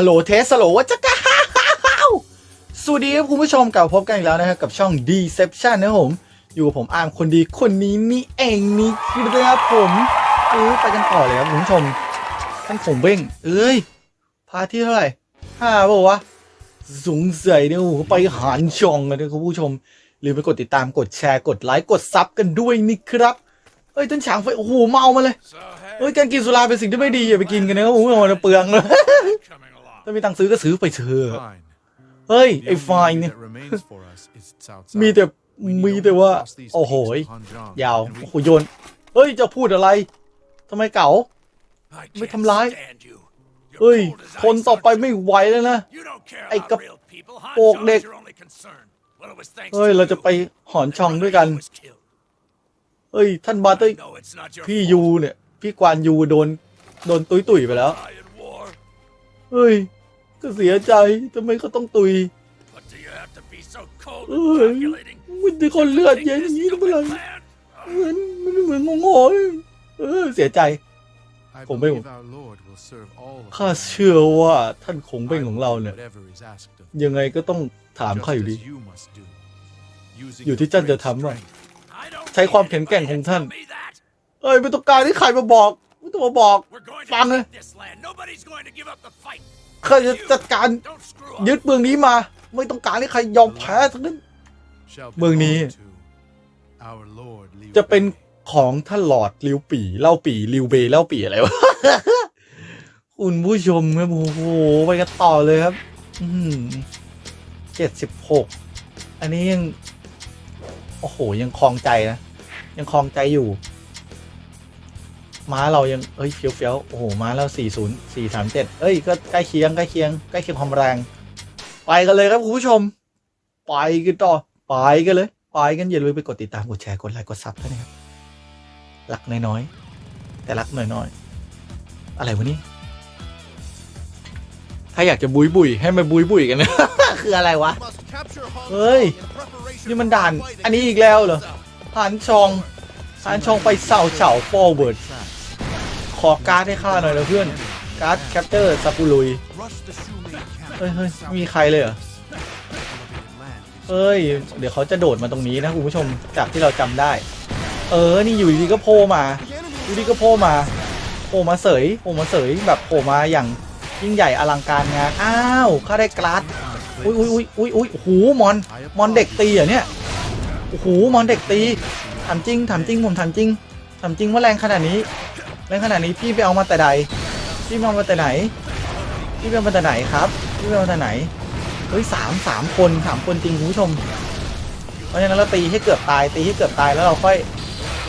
ฮัลโหลเทสโลว่าจะก้าวสวัสดีครับคุณผู้ชมกลับพบกันอีกแล้วนะครับกับช่อง Deception นะผม อยู่กับผมอาร์มคนดีคนนี้นี่เองนี่ครับผมเออไปกันต่อเลยครับคุณผู้ชมท่านผมเบ้ง เอ้ย พาที่เท่าไหร่ห้าเปล่าวะสงสัยเนี่ยโอ้โหไปหารช่องกันนะคุณผู้ชมลืมไปกดติดตามกดแชร์กดไลค์กดซับกันด้วยนี่ครับเอ้ยต้นฉางไฟโอ้โหเมามาเลยเฮ้ยการกินสุราเป็นสิ่งที่ไม่ดีอย่าไปกินกันนะครับผมมันเปลืองเลย ถ้ามีตังค์ซื้อก็ซื้อไปเถอะ Fine. เฮ้ย The ไอ้ only ไฟน์เนี่ย that remains for us is Cao Cao. มีแต่ We need มี only แต่ว่า cross these โอ้โห peaks of Hanjiang, ยาว and we โอ้โหโยน เฮ้ย จะพูดอะไร ทำไมเก่า I Mấy can't thầm lái. stand you. You're เฮ้ย cold as ทน ice, ต่อไป aren't you? ไม่ไหวแล้วนะ You don't care ไอ้ about กระ real people. โปก Han เด็ก Zhang's your only concern. Well, it was thanks เฮ้ย to เราจะ you ไปหอนช่อง that ด้วยกัน Riley was killed. เฮ้ย ท่านบาเต้ย No, it's not your พี่ fault. ยูเนี่ย พี่กวานยูโดน โดนตุยตุยๆไปแล้ว Die in war. เฮ้ย ก็เสียใจทำไมเขาต้องตุย But do you have to be so cold Ôi, and calculating? มันเป็นคนเลือด Take เย็นอ this ย่างนี้ทำไม stupid plan? เหมือนมันเหมือนงงๆเลยเออเสียใจ I Khổng Minh. believe our Lord will serve all of ข้า us. เชื่อว่าท่านคงเป็น I ของ will เรา do เนี่ย whatever is asked of me, ยังไงก็ต้องถาม just ข้าอยู่ดี as you must do. Using อยู่ your ที่ท่านจะ great ทำว่า strength. I don't ใช้ความ need แข็งแกร่ง anybody ของ to ท่าน tell me that. เอ้ยไม่ต้องการที่ใครมาบอกไม่ต้องมาบอก We're going to Phang ơi. take this land. Nobody's going to give up the fight. ข้าจะจัดการยึดเมืองนี้มา ไม่ต้องการให้ใครยอมแพ้ทั้งนั้น เมืองนี้ จะเป็นของท่านหลอดลิวปีเล่าปีลิวเบเล่าปีอะไรวะคุณผู้ชมครับโอ้โหไปกันต่อเลยครับเจ็ดสิบหกอันนี้ยัง โอ้โหยังคลองใจนะ ยังคลองใจอยู่ ม้าเรายังเอ้ยเฟี้ยวเฟี้ยวโอ้โหม้าเราสี่ศูนย์สี่สามเจ็ดเอ้ยก็ใกล้เคียงใกล้เคียงใกล้เคียงความแรง ไปกันเลยครับคุณผู้ชม ไปกันต่อไปกันเลย ไปกันอย่าลืมไปกดติดตามกดแชร์กดไลค์กดซับด้วยนะครับรักน้อยๆแต่รักน้อยๆอะไรวะนี่ถ้าอยากจะบุยบุยให้มาบุยบุยกันนะคืออะไรวะเฮ้ยนี่มันด่าน อันนี้อีกแล้วเหรอผ่านชองผ่านชองไปเสาเฉาฟอร์เวิร์ด ขอการ์ดให้ข้าหน่อยนะเพื่อน การ์ดแคปเตอร์ซาปูลุยเฮ้ยเฮ้ยมีใครเลยเหรอเอ้ย เดี๋ยวเขาจะโดดมาตรงนี้นะคุณผู้ชมจากที่เราจำได้ เออ นี่อยู่ดีก็โผล่มาอยู่ดีก็โผล่มาโผล่มาเสยโผล่มาเสยแบบโผล่มาอย่างยิ่งใหญ่อลังการงาน อ้าวข้าได้กราดอุ้ยอุ้ยอุ้ยอุ้ยอุ้ยโอ้โหมอน มอนเด็กตีเหรอเนี่ยโอ้โหมอนเด็กตีถามจริงถามจริงผมถามจริงถามจริงว่าแรงขนาดนี้ แรงขนาดนี้พี่ไปเอามาแต่ใดพี่เอามาแต่ไหนพี่เอามาแต่ไหนครับพี่เอามาแต่ไหนเฮ้ยสามสามคนสามคนจริงคุณผู้ชม เพราะฉะนั้นเราตีให้เกือบตายตีให้เกือบตายแล้วเราค่อย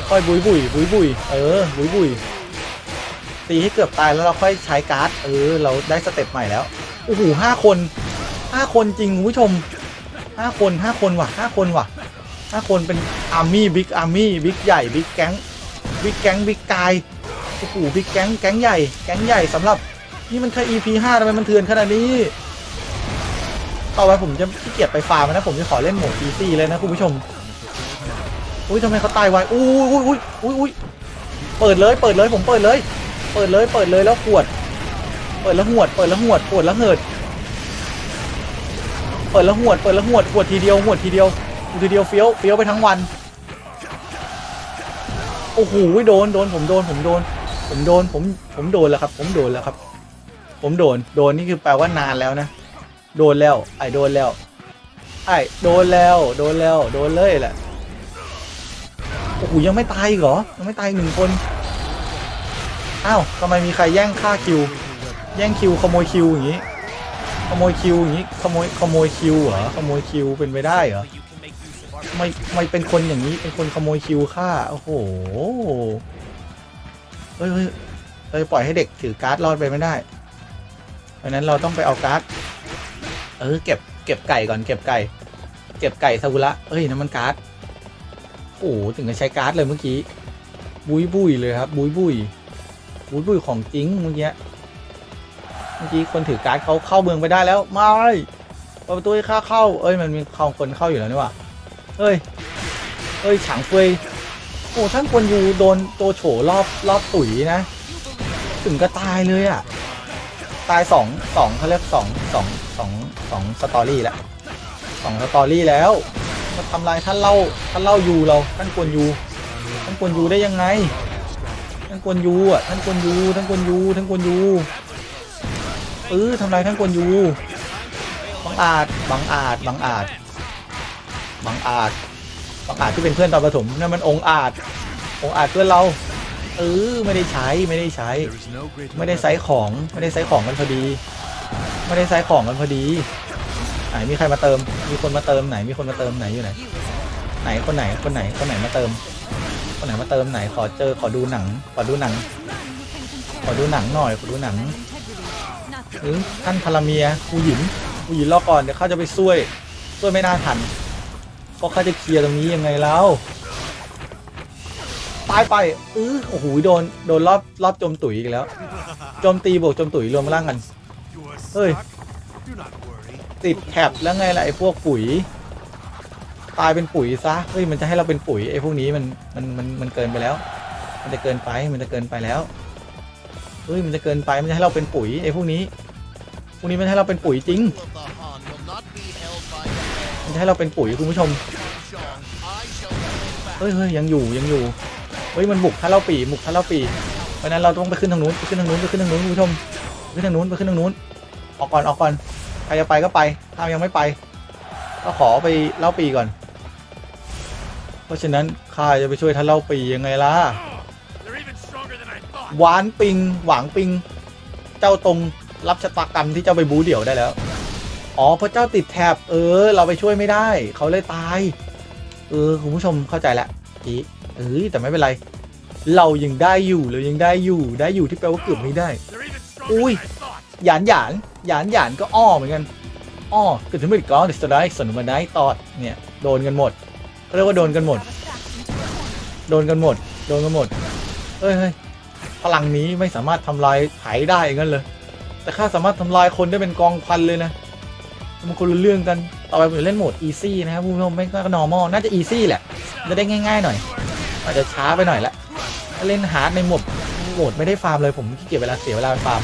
ค่อยบุยบุยบุยบุยเออบุยบุยตีให้เกือบตายแล้วเราค่อยใช้การ์ดเออเราได้สเต็ปใหม่แล้วโอ้โหห้าคนห้าคนจริงคุณผู้ชมห้าคนห้าคนว่ะห้าคนว่ะห้าคนเป็นอาร์มี่บิ๊กอาร์มี่บิ๊กใหญ่บิ๊กแก๊งบิ๊กแก๊งบิ๊กกาย โอ้โหบิ๊กแก๊งแก๊งใหญ่แก๊งใหญ่สำหรับ นี่มันแค่ EP ห้าทำไมมันเถื่อนขนาดนี้ต่อไปผมจะขี้เกียจไปฟาร์มนะผมจะขอเล่นโหมด PC เลยนะคุณผู้ชมอุ้ยทำไมเขาตายไวอุ้ยอุ้ยอุ้ยอุ้ยอุ้ยเปิดเลยเปิดเลยผมเปิดเลย เปิดเลยเปิดเลยแล้วขวด เปิดแล้วหวด เปิดแล้วหวดปวดแล้วเหิด เปิดแล้วหวดเปิดแล้วหวดหวดทีเดียวหวดทีเดียวหวทีเดียวเฟี้ยวเฟี้ยวไปทั้งวันโอ้โหโดนโดนผมโดนผมโดน ผมโดนผมผมโดนแล้วครับ ผมโดนแล้วครับ ผมโดนโดนนี่คือแปลว่านานแล้วนะ โดนแล้ว ไอ้โดนแล้วไอ้โดนแล้วโดนแล้วโดนเลยแหละโอ้โหยังไม่ตายเหรอยังไม่ตายหนึ่งคนอ้าวทำไมมีใครแย่งฆ่าคิว แย่งคิวขโมยคิวอย่างนี้ขโมยคิวอย่างนี้ขโมยขโมยคิวเหรอขโมยคิวเป็นไปได้เหรอไมทำไม่เป็นคนอย่างนี้เป็นคนขโมยคิวฆ่าโอ้โห เฮ้ยเฮ้ยปล่อยให้เด็กถือการ์ดรอดไปไม่ได้ เพราะนั้นเราต้องไปเอาการ์ด เออเก็บเก็บไก่ก่อนเก็บไก่ เก็บไก่ซากุระเอ้ยนั่นมันการ์ด โอ้โหถึงกับใช้การ์ดเลยเมื่อกี้ บุยบุยเลยครับ บุยบุยบุยบุยของจริงเมื่อกี้เมื่อกี้คนถือการ์ดเขาเข้าเมืองไปได้แล้วไม่เปิดประตูให้ข้าเข้า เอ้ยมันมีคนเข้าอยู่แล้วนี่หว่าเอ้ย เอ้ยฉางเฟย โอ้ท่านควรอยู่โดนโตโฉรอบรอบตุ๋ยนะ ถึงก็ตายเลยอะ ตายสองสองเขาเรียกสองสองสองสองสตอรี่แล้วสองสตอรี่แล้วมาทำลายท่านเล่าท่านเล่ายูเราท่านกวนยูท่านกวนยูได้ยังไงท่านกวนยูอะท่านกวนยูท่านกวนยูท่านกวนยูเออทำลายท่านกวนยูบังอาจบังอาจบังอาจบังอาจ บังอาจที่เป็นเพื่อนตอนประถมนั่นมันองอาจ องอาจเพื่อนเราเออไม่ได้ใช้ไม่ได้ใช้ ไม่ได้ไซส์ของไม่ได้ไซส์ของกันพอดี ไม่ได้ไซส์ของกันพอดี ไหนมีใครมาเติม มีคนมาเติมไหนมีคนมาเติมไหนอยู่ไหนไหนคนไหนคนไหนคนไหนมาเติม คนไหนมาเติมไหนขอเจอขอดูหนังขอดูหนัง ขอดูหนังหน่อยขอดูหนังหรือท่านพาราเมียกูหยินกูหยินรอก่อนเดี๋ยวข้าจะไปช่วยช่วยไม่น่าทัน เพราะข้าจะเคลียร์ตรงนี้ยังไงแล้วตายไปเออโอ้โหโดนโดนรอบรอบโจมตุ๋ยอีกแล้วโจมตีบวกโจมตุ๋ยรวมร่างกัน You are Ơi. stuck. Do not worry. ติดแคปแล้วไงล่ะไอ้พวกปุ๋ย ตายเป็นปุ๋ยซะเฮ้ยมันจะให้เราเป็นปุ๋ยไอ้พวกนี้มันมันมันมันเกินไปแล้ว มันจะเกินไปมันจะเกินไปแล้วเฮ้ยมันจะเกินไปมันจะให้เราเป็นปุ๋ยไอ้พวกนี้พวกนี้มันให้เราเป็นปุ๋ยจริง มันจะให้เราเป็นปุ๋ยคุณผู้ชมเฮ้ยเฮ้ยยังอยู่ยังอยู่เฮ้ยมันบุกถ้าเราปีบุกถ้าเราปีเพราะนั้นเราต้องไปขึ้นทางนู้นไปขึ้นทางนู้นไปขึ้นทางนู้นคุณผู้ชมไปขึ้นทางนู้นไปขึ้นทางนู้นออกก่อนออกก่อนใครจะไปก็ไปถ้ายังไม่ไป ก็ขอไปเล่าปีก่อน เพราะฉะนั้นข้าจะไปช่วยท่านเล่าปียังไงล่ะหวานปิงหวางปิง เจ้าตรงรับชะตากรรมที่เจ้าไปบูเดี่ยวได้แล้ว อ๋อเพราะเจ้าติดแท็บเออ เราไปช่วยไม่ได้ เขาเลยตาย เออคุณผู้ชมเข้าใจละจีเอ้ยแต่ไม่เป็นไร เรายังได้อยู่เรายังได้อยู่ได้อยู่ที่แปลว่าเกือบไม่ได้ They're even stronger Ui. than I thought. หยานหยานหยานหยานก็อ้อเหมือนกันอ้อเกิดถึงไม่กรองดิสไลด์สนุมาได้ตอดเนี่ยโดนกันหมดเขาเรียกว่าโดนกันหมด โดนกันหมด โดนกันหมดเฮ้ยพลังนี้ไม่สามารถทำลายไถได้อย่างนั้นเลย แต่ข้าสามารถทำลายคนได้เป็นกองพันเลยนะ มันคนละเรื่องกัน ต่อไปผมจะเล่นโหมด easy นะครับผู้ชมไม่ก็ normal น่าจะ easy แหละ จะได้ง่ายๆหน่อย อาจจะช้าไปหน่อยละถ้าเล่น hard ในโหมดโหมดไม่ได้ฟาร์มเลยผมขี้เกียจเวลาเสียเวลาไปฟาร์ม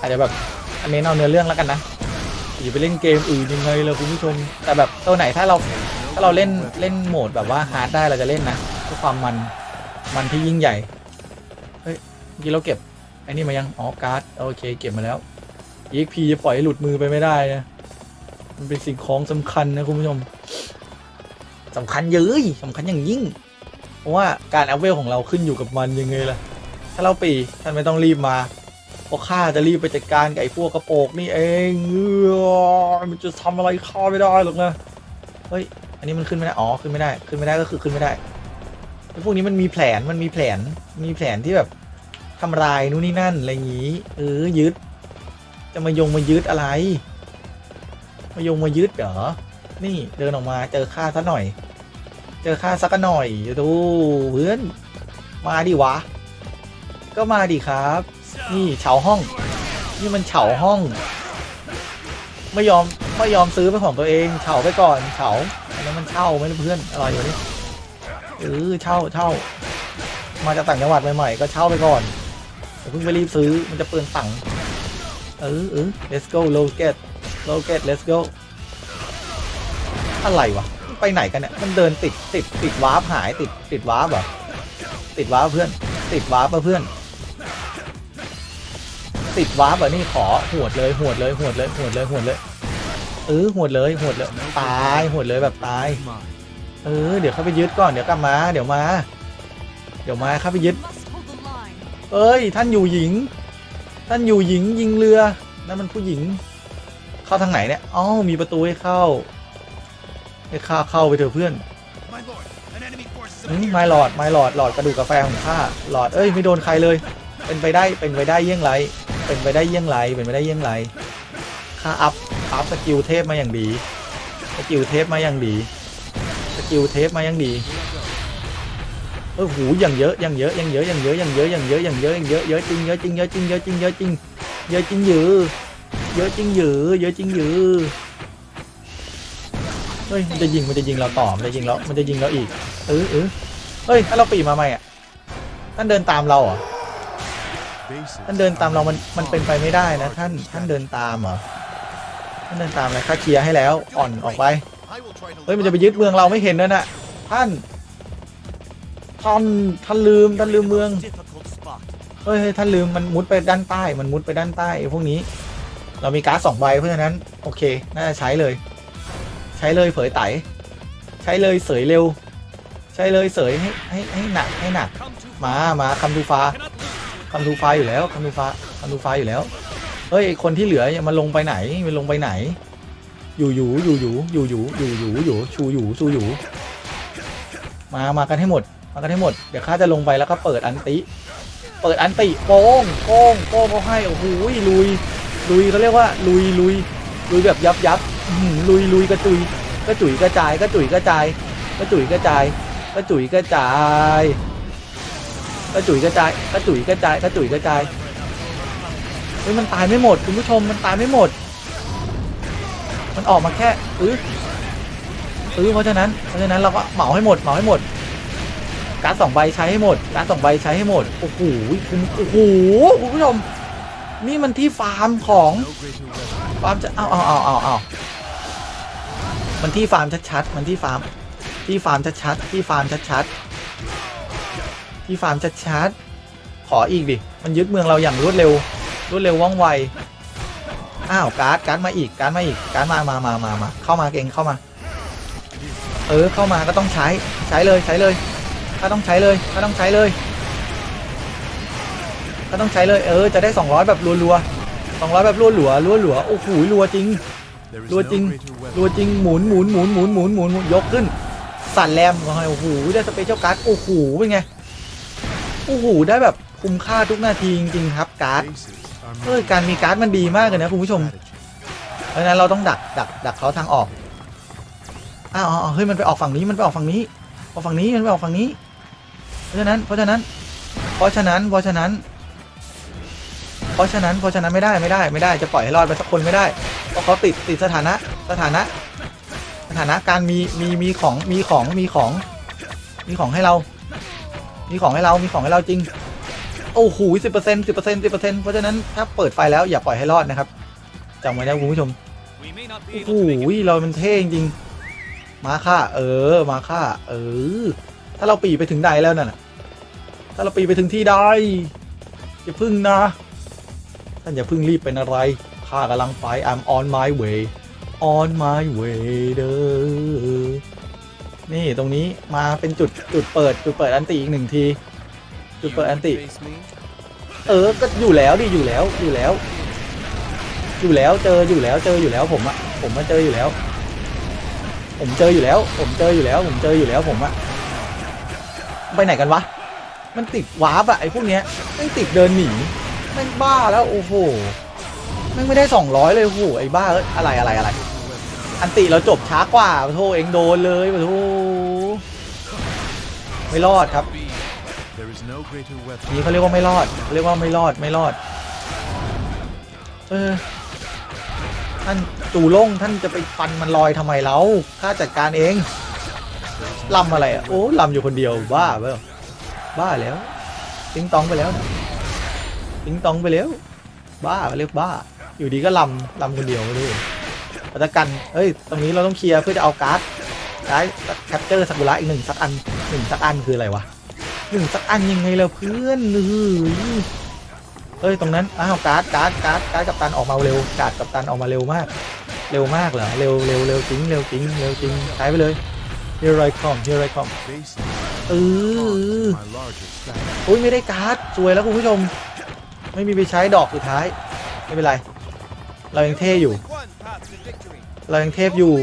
อาจจะแบบอันนี้เอาเนื้อเรื่องแล้วกันนะอย่าไปเล่นเกมอื่นยังไงเลยคุณผู้ชม แต่แบบตัวไหนถ้าเราถ้าเราเล่นเล่นโหมดแบบว่าฮาร์ดได้เราจะเล่นนะเพื่อความมันมันที่ยิ่งใหญ่เฮ้ยเมื่อกี้เราเก็บไอ้นี่มายังอ๋อการ์ดโอเคเก็บมาแล้ว EXP จะปล่อยให้หลุดมือไปไม่ได้นะ มันเป็นสิ่งของสำคัญนะคุณผู้ชมสำคัญเยอะสำคัญอย่างยิ่ง เพราะว่าการอัพเวลของเราขึ้นอยู่กับมันยังไงล่ะ ถ้าเราปีท่านไม่ต้องรีบมาเพราะข้าจะรีบไปจัดการกับไอ้พวกกระโปงนี่เองเออมันจะทำอะไรข้าไม่ได้หรอกนะ เฮ้ย อันนี้มันขึ้นไม่ได้ อ๋อ ขึ้นไม่ได้ ขึ้นไม่ได้ก็คือขึ้นไม่ได้ไอ้พวกนี้มันมีแผน มันมีแผน มีแผนที่แบบทำลายนู่นนี่นั่นอะไรอย่างงี้ เออยึด จะมายงมายึดอะไร มายงมายึดเหรอ นี่เดินออกมาเจอข้าซะหน่อย เจอข้าสักหน่อยดูเพื่อนมาดิวะ ก็มาดิครับ นี่เฉาห้อง นี่มันเฉาห้อง ไม่ยอมไม่ยอมซื้อเป็นของตัวเองเฉาไปก่อนเฉาอันนั้นมันเช่าไหมล่ะเพื่อนอร่อยอยู่นี่เออเช่าเช่ามาจากต่างจังหวัดใหม่ๆก็เช่าไปก่อนอย่าเพิ่งไปรีบซื้อมันจะเปลืองตังค์เออเออ let's go low get low get let's go อะไรวะ ไปไหนกันเนี่ย มันเดินติดติดติดวาร์ปหายติดติดวาร์ปเหรอติดวาร์ปเพื่อน ติดวาร์ปปะเพื่อน ติดวาร์ปเหรอนี่ขอหวดเลยหวดเลยหวดเลยหวดเลยหวดเลยเออหวดเลยหวดเลยตายหวดเลยแบบตาย เออ เดี๋ยวเข้าไปยึดก่อนเดี๋ยวกลับมา เดี๋ยวมา เดี๋ยวมาเข้าไปยึด เอ้ย ท่านอยู่หญิง ท่านอยู่หญิงยิงเรือนั่นมันผู้หญิง เข้าทางไหนเนี่ยอ๋อมีประตูให้เข้าให้ข้าเข้าไปเถอะเพื่อนไม่หลอดไม่หลอดหลอดกระดูกกาแฟของข้าหลอดเอ้ยไม่โดนใครเลย เป็นไปได้เป็นไปได้เยี่ยงไร เป็นไปได้เยี่ยงไรเป็นไปได้เยี่ยงไรข้าอัพอัพสกิลเทพมาอย่างดีสกิลเทพมาอย่างดีสกิลเทพมาอย่างดีเออหูอย่างเยอะอย่างเยอะอย่างเยอะอย่างเยอะอย่างเยอะอย่างเยอะอย่างเยอะอย่างเยอะเยอะจริงเยอะจริงเยอะจริงเยอะจริงเยอะจริงเยอะจริงเยอะเยอะ เยอะจริงเยอะเยอะจริงเยอะเฮ้ยมันจะยิงมันจะยิงเราต่อมันจะยิงเรามันจะยิงเราอีกเออเออเฮ้ยถ้าเราปีมาใหม่อะท่านเดินตามเราเหรอท่านเดินตามเรามันมันเป็นไปไม่ได้นะท่านท่านเดินตามเหรอท่านเดินตามอะไรข้าเคลียร์ให้แล้วอ่อนออกไปเฮ้ยมันจะไปยึดเมืองเราไม่เห็นนั่นน่ะท่านท่านท่านลืมท่านลืมเมืองเฮ้ยเฮ้ยท่านลืมมันมุดไปด้านใต้มันมุดไปด้านใต้พวกนี้ เรามีการ์ดสองใบเพราะฉะนั้น โอเค น่าจะใช้เลย ใช้เลยเผยไต ใช้เลยเสยเร็ว ใช้เลยเสยให้ให้ให้หนักให้หนัก มามาคำดูฟ้าคำดูฟ้าอยู่แล้วคำดูฟ้าคำดูฟ้าอยู่แล้วเฮ้ยคนที่เหลือเนี่ยมันลงไปไหนมันลงไปไหน อยู่อยู่อยู่อยู่อยู่อยู่อยู่อยู่อยู่ชูอยู่ชูอยู่ มามากันให้หมด มากันให้หมด เดี๋ยวข้าจะลงไปแล้วก็เปิดอันติ เปิดอันติโป้งโป้งโป้งเขาให้โอ้โหลุย ลุยเขาเรียกว่าลุยลุยลุยแบบยับยับลุยลุยกระจุยกระจุยกระจายกระจุยกระจายกระจุยกระจายกระจุยกระจายกระจุยกระจายกระจุยกระจายกระจุยกระจายเฮ้ยมันตายไม่หมดคุณผู้ชมมันตายไม่หมด มันออกมาแค่อื้ออื้อเพราะฉะนั้นเพราะฉะนั้นเราก็เหมาให้หมดเหมาให้หมดการ์ดสองใบใช้ให้หมดการ์ดสองใบใช้ให้หมดโอ้โหคุณโอ้โหคุณผู้ชม นี่มันที่ฟาร์มของฟาร์มจะเอาเอาเอาเอาเอามันที่ฟาร์มชัดๆมันที่ฟาร์มที่ฟาร์มชัดๆที่ฟาร์มชัดๆที่ฟาร์มชัดๆขออีกดิมันยึดเมืองเราอย่างรวดเร็ว รวดเร็วว่องไวอ้าวการ์ดการ์ดมาอีกการ์ดมาอีกการ์ดมามามามามาเข้ามาเก่งเข้ามา เออเข้ามาก็ต้องใช้ใช้เลยใช้เลย ถ้าต้องใช้เลยถ้าต้องใช้เลย ถ้าต้องใช้เลยเออจะได้ 200 แบบรัวๆ200 แบบรัวหลัวรัวหลัวโอ้โหรัวจริงรัวจริงรัวจริงหมุนหมุนหมุนหมุนหมุนหมุนหมุนยกขึ้น สั่นแรมโอ้โหได้สเปเชียลการ์ดโอ้โหเป็นไงโอ้โหได้แบบคุ้มค่าทุกนาทีจริงๆครับการ์ดเฮ้ยการมีการ์ดมันดีมากเลยนะคุณผู้ชมเพราะฉะนั้นเราต้องดักดักดักเขาทางออกอ้าวอ้าวอ้าวเฮ้ยมันไปออกฝั่งนี้มันไปออกฝั่งนี้ออกฝั่งนี้มันไปออกฝั่งนี้ เพราะฉะนั้นเพราะฉะนั้นเพราะฉะนั้นเพราะฉะนั้น ราะฉะนั้นเพราะฉะนั้นไม่ได้ไม่ได้ไม่ได้จะปล่อยให้รอดไปสักคนไม่ได้ เพราะเขาติดติดสถานะสถานะสถานะการมีมีมีของมีของมีของมีของให้เรา มีของให้เรามีของให้เราจริง โอ้โหสิบเปอร์เซ็นต์สิบเปอร์เซ็นต์สิบเปอร์เซ็นต์เพราะฉะนั้นถ้าเปิดไฟแล้วอย่าปล่อยให้รอดนะครับจำไว้นะคุณผู้ชมโอ้โหเรามันเท่จริงมาค่าเออมาค่าเออ ถ้าเราปีไปถึงใดแล้วนั่นน่ะถ้าเราปีไปถึงที่ใดอย่าพึ่งนะานอย่าเพึ่งรีบเป็นอะไรข้ากำลังไป I'm on my way on my way เด้อนี่ตรงนี้มาเป็นจุดจุดเปิดจุดเปิดอันติอีกหนึ่งที จุดเปิดอันติ เออก็อยู่แล้วดิอยู่แล้วอยู่แล้ว อยู่แล้วเจออยู่แล้วเจออยู่แล้วผมอะผมมาเจออยู่แล้ว ผมเจออยู่แล้ว ผมเจออยู่แล้ว ผมเจออยู่แล้วผมอะไปไหนกันวะ มันติดวาร์ปอะไอ้พวกเนี้ยไม่ติดเดินหนี แม่งบ้าแล้วโอ้โหแม่งไม่ได้สองร้อยเลยโอ้โหไอ้บ้าเอ้ยอะไรอะไรอะไร อันติเราจบช้ากว่าโทเองโดนเลยโอ้โหไม่รอดครับ นี่เขาเรียกว่าไม่รอดเรียกว่าไม่รอดไม่รอด เออท่านจู่ล่งท่านจะไปฟันมันลอยทำไมแล้วข้าจัดการเองลำอะไรอะโอ้ลำอยู่คนเดียวบ้าเปล่าบ้าแล้วติ้งตองไปแล้วนะ ติ้งตองไปแล้ว บ้าเรียกบ้า อยู่ดีก็ลำลำคนเดียวไม่รู้ปัตกัน เฮ้ย ตรงนี้เราต้องเคลียร์เพื่อจะเอาการ์ดการ์ดแคปเจอร์สักุระอีกหนึ่งสักอันหนึ่งสักอันคืออะไรวะหนึ่งสักอันยังไงล่ะเพื่อนเฮ้ยเอ้ยตรงนั้น อ้าวการ์ดการ์ดการ์ดการ์ดกับตันออกมาเร็วการ์ดกับตันออกมาเร็วมาก เร็วมากเหรอ เร็วเร็วเร็วจริง เร็วจริง เร็วจริงใช้ไปเลย here I come here I come เอออุ้ยไม่ได้การ์ดสวยแล้วคุณผู้ชม ไม่มีไปใช้ดอกสุดท้าย ไม่เป็นไร เรายังเท่อยู่ เรายังเทพอยู่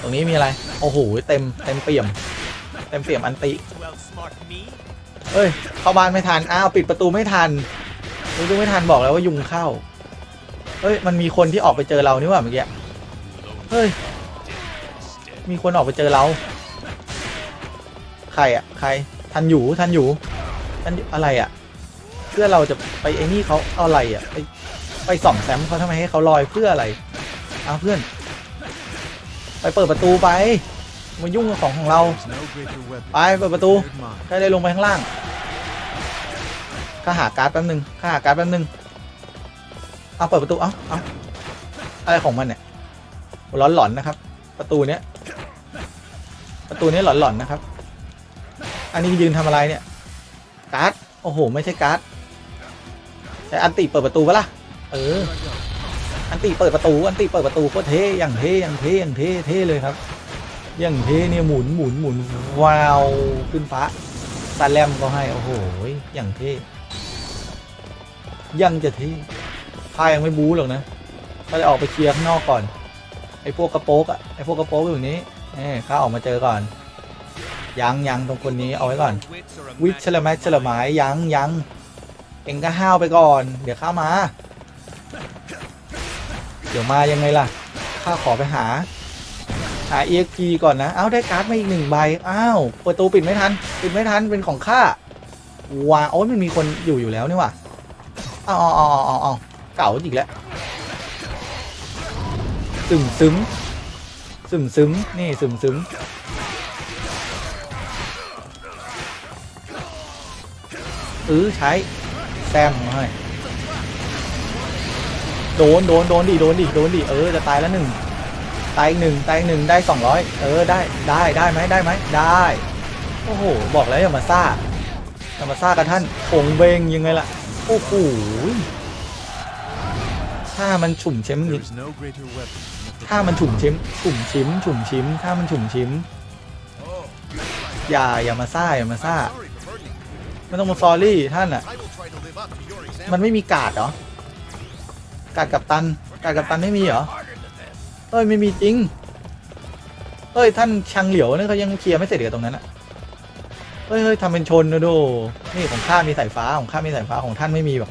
ตรงนี้มีอะไร โอ้โห เต็มเต็มเปี่ยม เต็มเปี่ยมอันติ เอ้ย เข้าบ้านไม่ทัน อ้าว ปิดประตูไม่ทันปิดประตูไม่ทันบอกแล้วว่ายุงเข้าเฮ้ย มันมีคนที่ออกไปเจอเรานี่หว่าเมื่อกี้ เฮ้ย มีคนออกไปเจอเรา ใครอะใคร ทันอยู่ ทันอยู่ ทันอะไรอะเพื่อเราจะไปไอ้นี่เขาเอาอะไรอะไปไปส่องแซมเขาทำไมให้เขาลอยเพื่ออะไรเอาเพื่อน ไปเปิดประตูไปมายุ่งกับของของเราไปเปิดประตูใครได้ลงไปข้างล่างข้าหาการ์ดแป๊บนึงข้าหาการ์ดแป๊บนึงเอาเปิดประตูเอาเอาอะไรของมันเนี่ยร้อนหลอนนะครับ ประตูเนี้ยประตูเนี้ยหลอนๆนะครับ อันนี้ยืนทำอะไรเนี่ย การ์ดโอ้โห ไม่ใช่การ์ดใช้อันติเปิดประตูปะล่ะเออ อันติเปิดประตู อันติเปิดประตูโคตรเท่อย่างเท่อย่างเท่อย่างเท่เท่เลยครับ อย่างเท่เนี่ยหมุนหมุนหมุนว้าวขึ้นฟ้าซาแลมก็ให้โอ้โหอย่างเท่ยังจะเท่พายังไม่บู๊หรอกนะก็จะออกไปเคลียร์ข้างนอกก่อนไอ้พวกกระโปงอะไอ้พวกกระโปงอยู่นี้เอ้ข้าออกมาเจอก่อน ยังยังตรงคนนี้เอาไว้ก่อน วิชลแมชชลหมายยังยังเองก็ห้าวไปก่อน เดี๋ยวข้ามา เดี๋ยวมายังไงล่ะข้าขอไปหา หา EXP ก่อนนะ เอ้าได้การ์ดมาอีกหนึ่งใบ อ้าวประตูปิดไม่ทัน ปิดไม่ทันเป็นของข้าว้าโอ้ยมันมีคนอยู่อยู่แล้วนี่ว่าเอาเอาเออาเอเก่าอีกแล้วซึมซึมซึมซึมนี่ซึมซึม เออใช้แซมมาให้โดนโดนโดนดิโดนดิโดนดิเออจะตายแล้วหนึ่งตายอีกหนึ่งตายอีกหนึ่งได้สองร้อยเออได้ได้ได้ไหมได้ไหมได้โอ้โหบอกแล้วอย่ามาซ่าอย่ามาซ่ากับท่านโงเบงยังไงล่ะโอ้โหถ้ามันฉุ่มเช้ม There is no greater weapon than the ถ้ามันฉุ่มเช้มฉุ่มชิมฉุ่มชิมถ้ามันฉุ่มชิมอย่าอย่ามาซ่าอย่ามาซ่า Sorry for burdening. ไม่ต้องมาซอรี่ท่านอะ มันไม่มีกาดเหรอกาดกับตันกาดกับตันไม่มีเหรอเอ้ยไม่มีจริง เอ้ยท่านชังเหลียวนี่เขายังเคลียร์ไม่เสร็จเลยตรงนั้นอะเฮ้ยเฮ้ยทำเป็นชนนะโดนี่ของข้ามีสายฟ้าของข้ามีสายฟ้าของท่านไม่มีแบบ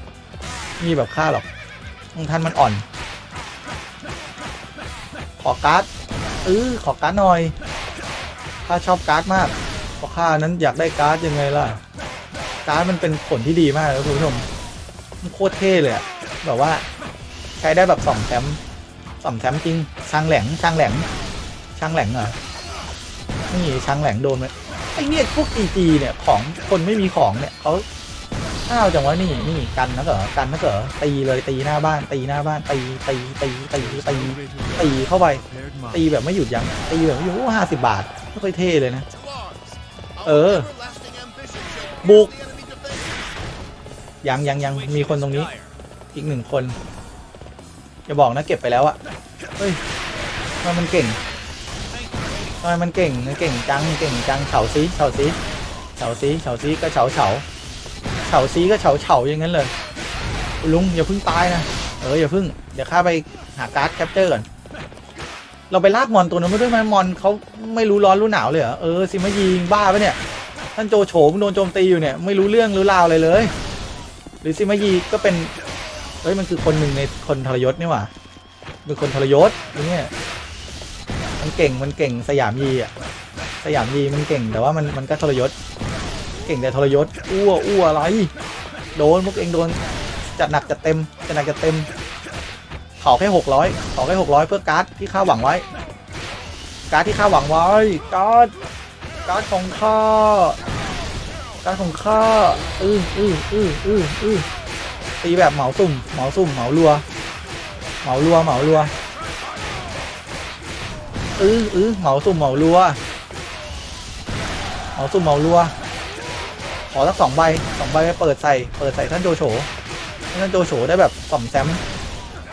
มีแบบข้าหรอกของท่านมันอ่อน ขอการ์ดเออขอการ์ดหน่อยข้าชอบการ์ดมากเพราะข้านั้นอยากได้การ์ดยังไงล่ะาร์ดมันเป็นผลที่ดีมากเลยคุณผู้ชมมันโคตรเท่เลยอะแบบว่าใช้ได้แบบสองแชมป์สองแชมป์จริงช่างแหลงช่างแหลงช่างแหลงเหรอนี่ช่างแหลงโดนไหมไอเนี่ยพวกจีจีเนี่ยของคนไม่มีของเนี่ยเขาอ้าวจังวะนี่นี่กันนะเหรอกันนะเหรอตีเลยตีหน้าบ้าน ตีหน้าบ้านตีตีตีตีตีตีเข้าไป ตีแบบไม่หยุดยั้งตีแบบไม่หยุดห้าสิบบาทไม่ค่อยเท่เลยนะ To arms. Our Ờ. everlasting ยังยังยังมีคนตรงนี้ อีกหนึ่งคนอย่าบอกนะเก็บไปแล้วอะเฮ้ยทำไมมันเก่งทำไมมันเก่งมันเก่งจังเก่งจังเฉาซีเฉาซีเฉาซีเฉาซีก็เฉาเฉาเฉาซีก็เฉาเฉาอย่างนั้นเลยลุงอย่าเพิ่งตายนะเอออย่าเพิ่งเดี๋ยวข้าไปหาการ์ดแคปเจอร์ก่อนเราไปลากมอนตัวนั้นมาด้วยไหมมอนเขาไม่รู้ร้อนรู้หนาวเลยเหรอเออซิมายิงบ้าปะเนี่ยท่านโจโฉมโดนโจมตีอยู่เนี่ยไม่รู้เรื่องรู้ราวอะไรเลย หรือซิมายีก็เป็นเฮ้ยมันคือคนหนึ่งในคนทรยศนี่หว่าเป็นคนทรยศเนี่ยมันเก่งมันเก่งสยามยีอะสยามยีมันเก่งแต่ว่ามันมันก็ทรยศ เก่งแต่ทรยศอ้วอ้วอะไร โดนพวกเองโดนจัดหนักจัดเต็มจัดหนักจัดเต็มขอแค่หกร้อยขอแค่หกร้อยเพื่อการ์ดที่ข้าหวังไว้ การ์ดที่ข้าหวังไว้การ์ดการ์ดของข้า การของข้าอืออืออืออืออือตีแบบเหมาสุ่มเหมาสุ่มเหมารัวเหมารัวเหมารัวอืออือเหมาสุ่มเหมารัวเหมาสุ่มเหมารัวขอสักสองใบสองใบไปเปิดใส่เปิดใส่ท่านโจโฉท่านโจโฉได้แบบส่อมแซม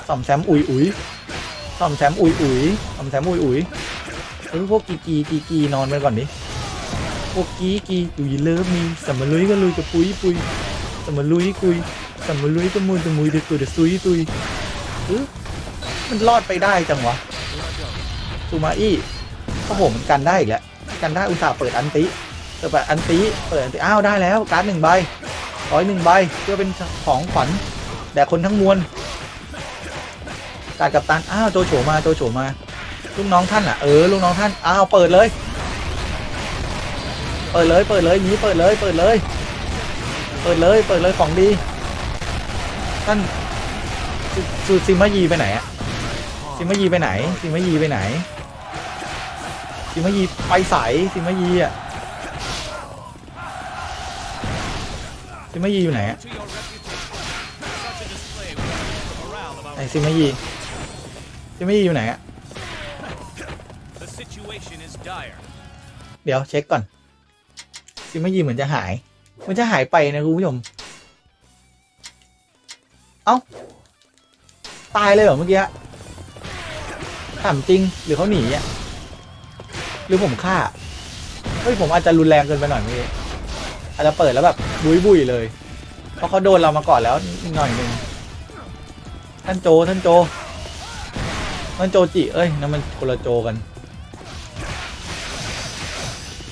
ส่อมแซมอุยอุยส่อมแซมอุยอุยส่อมแซมอุยอุยเออพวกกีกีกีกีนอนไปก่อนดิ พวกกีกีตุยเลิฟมีสัมมาลุยก็ลุยกับปุยปุยสัมมาลุยกุยสัมมาลุยก็มุยตะมุยเดตัวเด็กซุยตุยเออมันรอดไปได้จังวะซูมาอี้โอ้โหมันกันได้อีกแล้วกันได้อุตส่าห์เปิดอันติเปิดแบบอันติเปิดอันติอ้าวได้แล้วการ์ดหนึ่งใบร้อยหนึ่งใบเพื่อเป็นของขวัญแด่คนทั้งมวลการกับตันอ้าวโจโฉมาโจโฉมาลูกน้องท่านอะเออลูกน้องท่านอ้าวเปิดเลย เปิดเลยเปิดเลยนี้เปิดเลยเปิดเลย เปิดเลยเปิดเลยของดีท่านซูซิมายีไปไหนอะซิมายีไปไหนซิมายีไปไหนซิมายีไปใสซิมายีอะซิซิมายีอยู่ไหนอะไหนซิมายีซิมายีอยู่ไหนอะเดี๋ยวเช็คก่อน ซิมายีเหมือนจะหาย มันจะหายไปนะคุณผู้ชม เอ้า ตายเลยเหรอเมื่อกี้ถามจริง หรือเขาหนีอะหรือผมฆ่า เฮ้ยผมอาจจะรุนแรงเกินไปหน่อยเมื่อกี้อาจจะเปิดแล้วแบบบุยบุยเลย เพราะเขาโดนเรามาก่อนแล้วหน่อยหนึ่งท่านโจท่านโจ ท่านโจจิ เอ้ยนั่นมันคนละโจกัน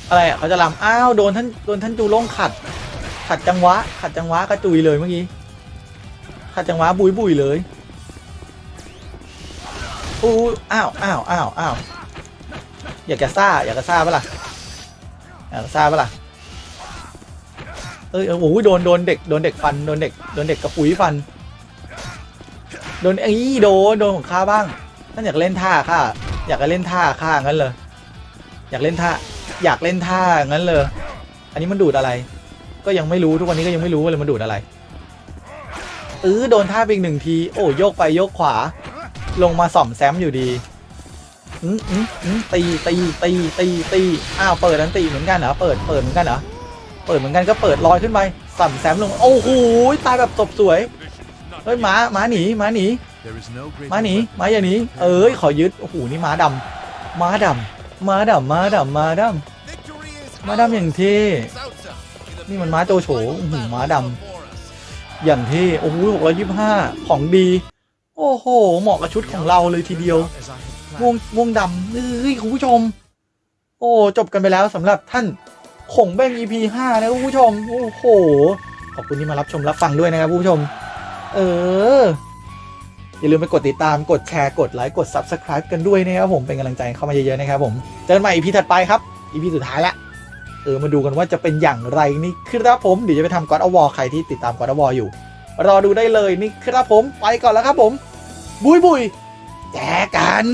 อะไรอะเขาจะลำอ้าวโดนท่านโดนท่านจูโล่งขัด ขัดจังหวะ ขัดจังหวะกระจุยเลยเมื่อกี้ขัดจังหวะบุยบุยเลยอู้อ้าวอ้าวอ้าวอ้าวอยากจะซ่าอยากจะซ่าปะล่ะอยากจะซ่าปะล่ะเอ้ยเออโอ้โหโดนโดนเด็กโดนเด็กฟันโดนเด็กโดนเด็กกระปุยฟันโดนไอ้โดนโดนของข้าบ้างท่านอยากเล่นท่าข้าอยากจะเล่นท่าข้างั้นเลยอยากเล่นท่า อยากเล่นท่างั้นเลย อันนี้มันดูดอะไร ก็ยังไม่รู้ทุกวันนี้ก็ยังไม่รู้เลยมันดูดอะไรเออโดนท่าไปอีกหนึ่งที โอ้โยกไปโยกขวา ลงมาส่อมแซมอยู่ดีอืมอืมอืมตีตีตีตีตีอ้าวเปิดนันตีเหมือนกันเหรอเปิดเปิดเหมือนกันเหรอเปิดเหมือนกันก็เปิดลอยขึ้นไปส่อมแซมลงโอ้โหตายแบบตบสวยเฮ้ยหมาหมาหนีหมาหนี There is no greater ม้าหนี weapon ม้าอย่าหนีเอ้ยขอยึดโอ้โหนี่ม้าดำม้าดำ มาดำมาดำมาด Victory is ม้าดำอย่างเท่นี่มันม้าโจโฉหือ battle ม้าดำอย่างเท่โอ้โหหกร้อยยี่บห้าของดี โอ้โห เหมาะกับชุดของเราเลยทีเดียวม่วงม่วงดำเอ้ยคุณผู้ชม โอ้จบกันไปแล้วสำหรับท่านขงเบ้ง EP 5นะคุณผู้ชม โอ้โห ขอบคุณที่มารับชมรับฟังด้วยนะครับคุณผู้ชม เออ อย่าลืมไปกดติดตามกดแชร์กดไลค์กด Subscribe กันด้วยนะครับผมเป็นกำลังใจเข้ามาเยอะๆนะครับผมเจอกันใหม่อีพีถัดไปครับอีพีสุดท้ายละเออมาดูกันว่าจะเป็นอย่างไรนี่ครับผมเดี๋ยวจะไปทำกอดอวอใครที่ติดตามกอดอวออยู่ รอดูได้เลยนี่ครับผมไปก่อนแล้วครับผม บุยบุยแจกัน